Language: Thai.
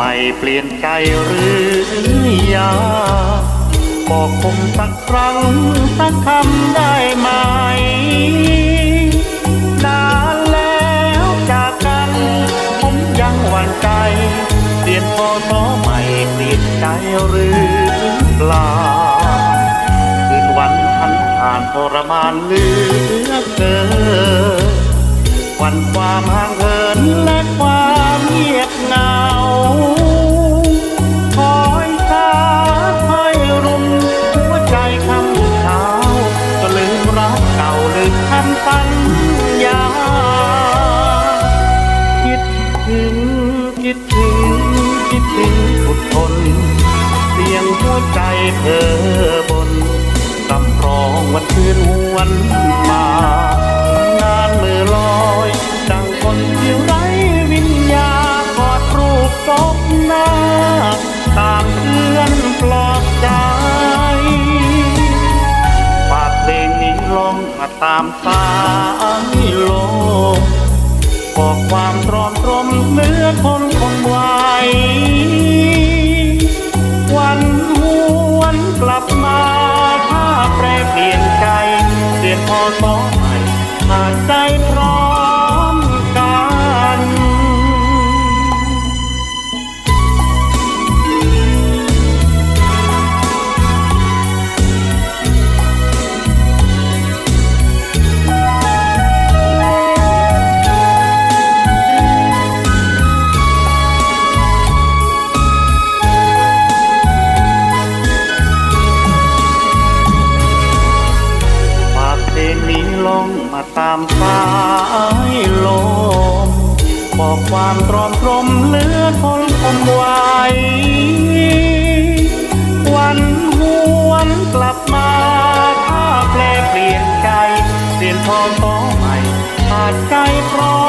ม่เปลี่ยนใจหรือยังบอกผมสักครั้งสักคำได้ไหม นานแล้วจากกัน ผมยังหวั่นใจ เปลี่ยนพอสอใหม่เปลี่ยนใจหรือเปล่าคืนวันพันผ่านทรมานเหลือเกินวันความห่างเหินและความ ใจเธอบนกำรองวันคืนหวนมานานมือลอยดังคนที่ไร้วิญญาณกอดรูปศพหน้า ตามเพื่อนปลอบใจฝากเพลงนี้ลงมาตามสาย เป ตามสายลม บอกความตรอมตรมเลือทนคมไหววันหวนกลับมาถ้าแปลเปลี่ยนใจ เปลี่ยนพอต่อใหม่ขาดใจพร้อ